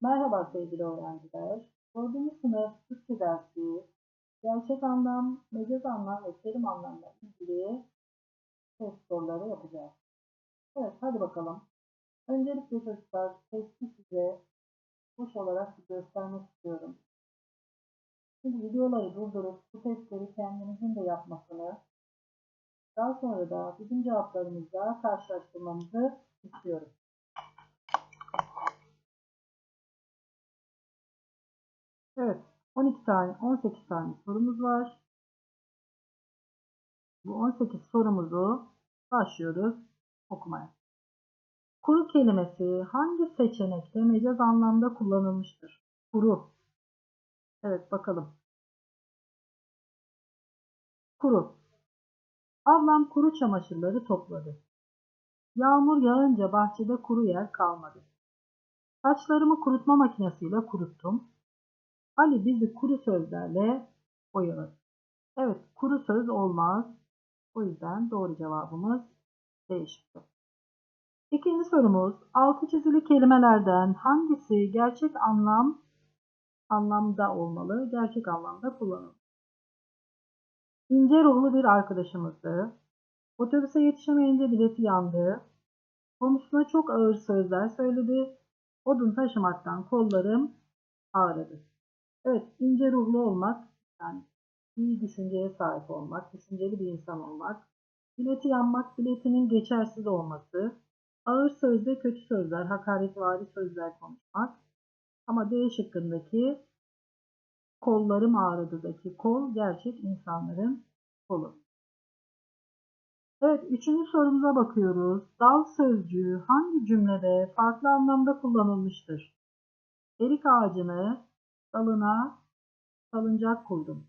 Merhaba sevgili öğrenciler. 4. sınıf Türkçe dersi gerçek anlam, mecaz anlam ve terim anlamla ilgili test soruları yapacağız. Evet hadi bakalım. Öncelikle çocuklar testi size boş olarak göstermek istiyorum. Şimdi videoları durdurup bu testleri kendinizin de yapmasını daha sonra da bizim cevaplarımızla karşılaştırmamızı istiyorum. Evet, 12 tane, 18 tane sorumuz var. Bu 18 sorumuzu başlıyoruz okumaya. Kuru kelimesi hangi seçenekte mecaz anlamda kullanılmıştır? Kuru. Evet bakalım. Kuru. Ablam kuru çamaşırları topladı. Yağmur yağınca bahçede kuru yer kalmadı. Saçlarımı kurutma makinesiyle kuruttum. Ali bizi kuru sözlerle oyaladı. Evet, kuru söz olmaz. O yüzden doğru cevabımız D şıkkı. İkinci sorumuz, altı çizili kelimelerden hangisi gerçek anlam anlamda olmalı, gerçek anlamda kullanılmalı? İnce ruhlu bir arkadaşımızdı. Otobüse yetişemeyince bileti yandı. Komşusuna çok ağır sözler söyledi. Odun taşımaktan kollarım ağrıdı. Evet, ince ruhlu olmak, yani iyi düşünceye sahip olmak, düşünceli bir insan olmak, bileti yanmak, biletinin geçersiz olması, ağır sözde kötü sözler, hakaretvari sözler konuşmak. Ama D şıkkındaki kollarım ağrıdıdaki kol gerçek insanların kolu. Evet, üçüncü sorumuza bakıyoruz. Dal sözcüğü hangi cümlede farklı anlamda kullanılmıştır? Erik ağacını dalına salıncak kurdum.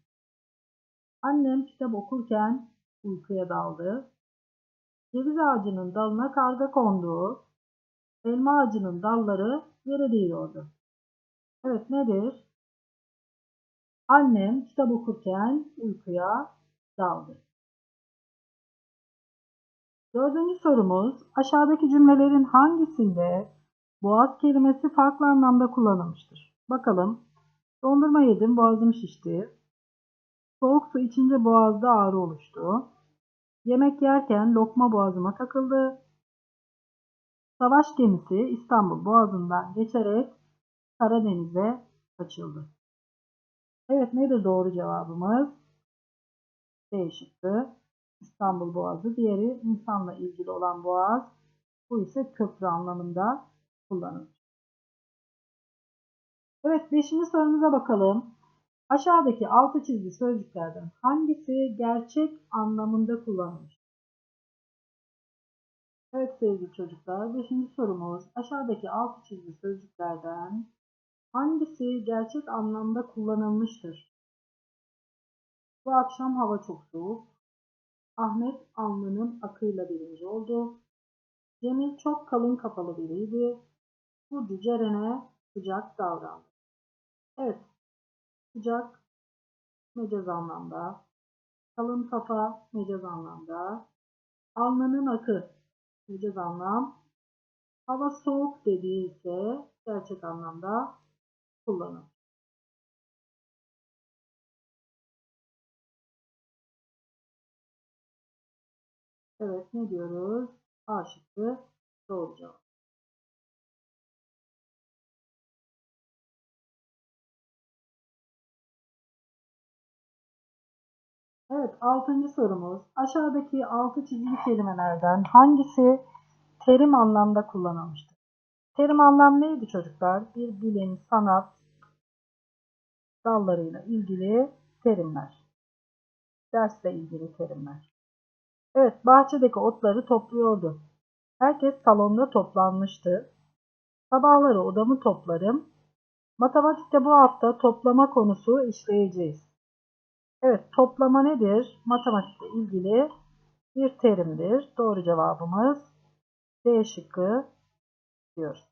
Annem kitap okurken uykuya daldı. Ceviz ağacının dalına karga kondu. Elma ağacının dalları yere değiyordu. Evet nedir? Annem kitap okurken uykuya daldı. Dördüncü sorumuz aşağıdaki cümlelerin hangisinde boğaz kelimesi farklı anlamda kullanılmıştır? Bakalım. Dondurma yedim, boğazım şişti. Soğuk su içince boğazda ağrı oluştu. Yemek yerken lokma boğazıma takıldı. Savaş gemisi İstanbul boğazından geçerek Karadeniz'e açıldı. Evet nedir doğru cevabımız? D. İstanbul Boğazı. Diğeri insanla ilgili olan boğaz. Bu ise köprü anlamında kullanılır. Evet, beşinci sorumuza bakalım. Aşağıdaki altı çizgi sözcüklerden hangisi gerçek anlamında kullanılmış? Evet sevgili çocuklar, beşinci sorumuz aşağıdaki altı çizgi sözcüklerden hangisi gerçek anlamda kullanılmıştır? Bu akşam hava çok soğuk. Ahmet alnının akıyla birinci oldu. Cemil çok kalın kafalı biriydi. Burcu Ceren'e sıcak davrandı. Evet. Sıcak mecaz anlamda. Kalın kafa mecaz anlamda. Alnının akı mecaz anlam. Hava soğuk dediği ise gerçek anlamda kullanılır. Evet ne diyoruz? A şıkkı doğru cevap. Evet, altıncı sorumuz. Aşağıdaki altı çizili kelimelerden hangisi terim anlamda kullanılmıştır? Terim anlam neydi çocuklar? Bir bilim, sanat dallarıyla ilgili terimler. Dersle ilgili terimler. Evet, bahçedeki otları topluyordu. Herkes salonda toplanmıştı. Sabahları odamı toplarım. Matematikte bu hafta toplama konusu işleyeceğiz. Evet, toplama nedir? Matematikle ilgili bir terimdir. Doğru cevabımız D şıkkı diyoruz.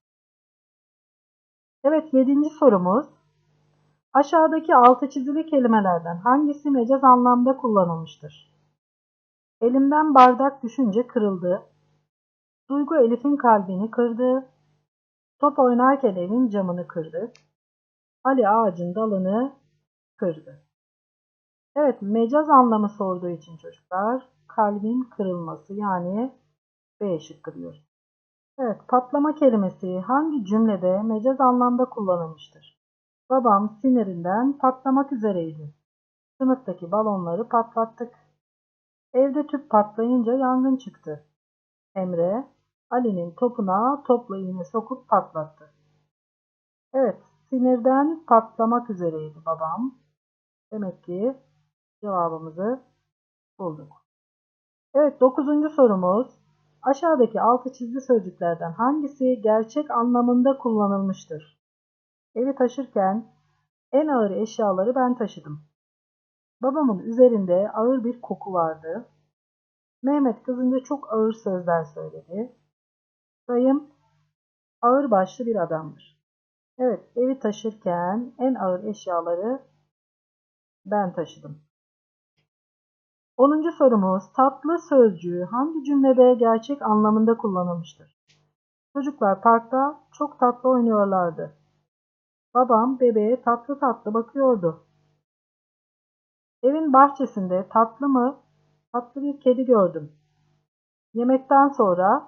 Evet, yedinci sorumuz. Aşağıdaki altı çizili kelimelerden hangisi mecaz anlamda kullanılmıştır? Elimden bardak düşünce kırıldı. Duygu Elif'in kalbini kırdı. Top oynarken evin camını kırdık. Ali ağacın dalını kırdı. Evet, mecaz anlamı sorduğu için çocuklar kalbin kırılması yani B şıkkı diyoruz. Evet, patlama kelimesi hangi cümlede mecaz anlamda kullanılmıştır? Babam sinirinden patlamak üzereydi. Sınıftaki balonları patlattık. Evde tüp patlayınca yangın çıktı. Emre, Ali'nin topuna topla iğne sokup patlattı. Evet, sinirden patlamak üzereydi babam. Demek ki cevabımızı bulduk. Evet, dokuzuncu sorumuz. Aşağıdaki altı çizgi sözcüklerden hangisi gerçek anlamında kullanılmıştır? Evi taşırken en ağır eşyaları ben taşıdım. Babamın üzerinde ağır bir koku vardı. Mehmet kızınca çok ağır sözler söyledi. Dayım ağır başlı bir adamdır. Evet, evi taşırken en ağır eşyaları ben taşıdım. 10. sorumuz tatlı sözcüğü hangi cümlede gerçek anlamında kullanılmıştır? Çocuklar parkta çok tatlı oynuyorlardı. Babam bebeğe tatlı tatlı bakıyordu. Evin bahçesinde tatlı mı, tatlı bir kedi gördüm. Yemekten sonra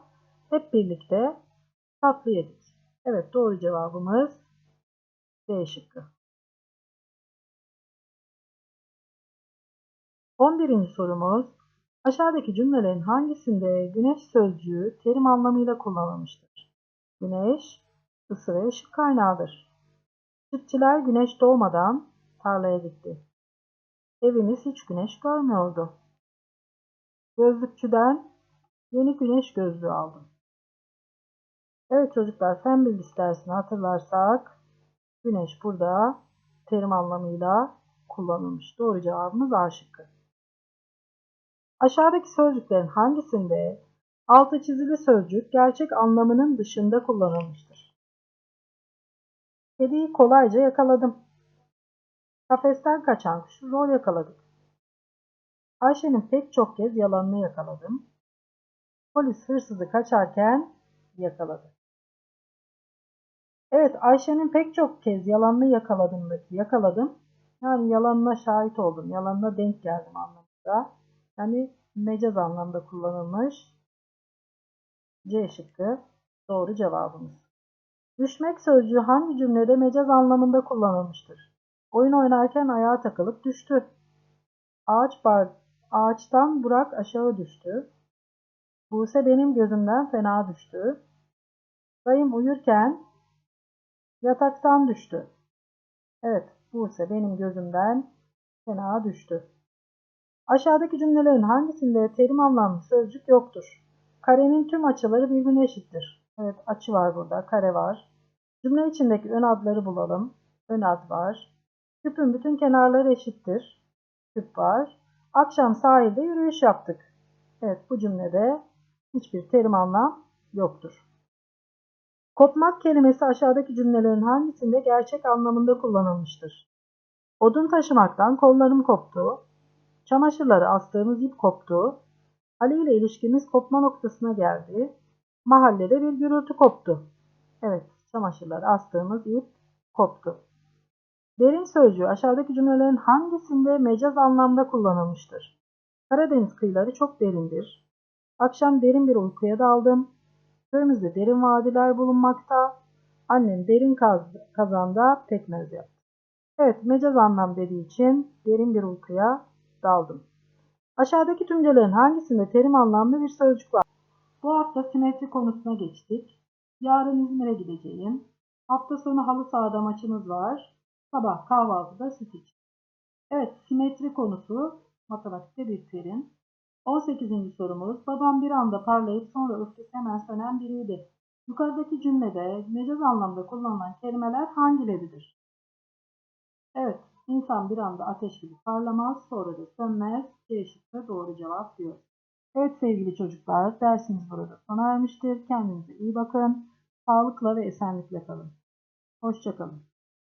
hep birlikte tatlı yedik. Evet doğru cevabımız D şıkkı. 11. sorumuz aşağıdaki cümlelerin hangisinde güneş sözcüğü terim anlamıyla kullanılmıştır? Güneş, ısı ve ışık kaynağıdır. Çiftçiler güneş doğmadan tarlaya gitti. Evimiz hiç güneş görmüyordu. Gözlükçüden yeni güneş gözlüğü aldım. Evet çocuklar fen bilgisi dersini hatırlarsak güneş burada terim anlamıyla kullanılmış. Doğru cevabımız A şıkkı. Aşağıdaki sözcüklerin hangisinde altı çizili sözcük gerçek anlamının dışında kullanılmıştır? Kediyi kolayca yakaladım. Kafesten kaçan kuşu zor yakaladık. Ayşe'nin pek çok kez yalanını yakaladım. Polis hırsızı kaçarken yakaladı. Evet Ayşe'nin pek çok kez yalanını yakaladımdaki yakaladım. Yani yalanına şahit oldum, yalanına denk geldim anlamında. Yani mecaz anlamda kullanılmış. C şıkkı doğru cevabımız. Düşmek sözcüğü hangi cümlede mecaz anlamında kullanılmıştır? Oyun oynarken ayağa takılıp düştü. Ağaç bar ağaçtan Burak aşağı düştü. Buse benim gözümden fena düştü. Dayım uyurken yataktan düştü. Evet, Buse benim gözümden fena düştü. Aşağıdaki cümlelerin hangisinde terim anlamlı sözcük yoktur? Karenin tüm açıları birbirine eşittir. Evet, açı var burada, kare var. Cümle içindeki ön adları bulalım. Ön ad var. Küpün bütün kenarları eşittir. Küp var. Akşam sahilde yürüyüş yaptık. Evet, bu cümlede hiçbir terim anlam yoktur. Kopmak kelimesi aşağıdaki cümlelerin hangisinde gerçek anlamında kullanılmıştır? Odun taşımaktan kollarım koptu. Çamaşırları astığımız ip koptu. Ali ile ilişkimiz kopma noktasına geldi. Mahallede bir gürültü koptu. Evet, çamaşırları astığımız ip koptu. Derin sözcüğü aşağıdaki cümlelerin hangisinde mecaz anlamda kullanılmıştır? Karadeniz kıyıları çok derindir. Akşam derin bir uykuya daldım. Köyümüzde derin vadiler bulunmakta. Annem derin kaz kazanda pekmez yaptı. Evet, mecaz anlam dediği için derin bir uykuya daldım. Aşağıdaki tümcelerin hangisinde terim anlamlı bir sözcük var? Bu hafta simetri konusuna geçtik. Yarın İzmir'e gideceğim. Hafta sonu halı sahada maçımız var. Sabah kahvaltıda süt iç. Evet, simetri konusu matematikte bir terim. 18. sorumuz. Babam bir anda parlayıp sonra öfkesi hemen sönen biriydi. Yukarıdaki cümlede mecaz anlamda kullanılan kelimeler hangileridir? Evet, insan bir anda ateş gibi parlamaz, sonra da sönmez. C doğru cevap diyor. Evet sevgili çocuklar, dersimiz burada sona ermiştir. Kendinize iyi bakın. Sağlıkla ve esenlikle kalın. Hoşçakalın.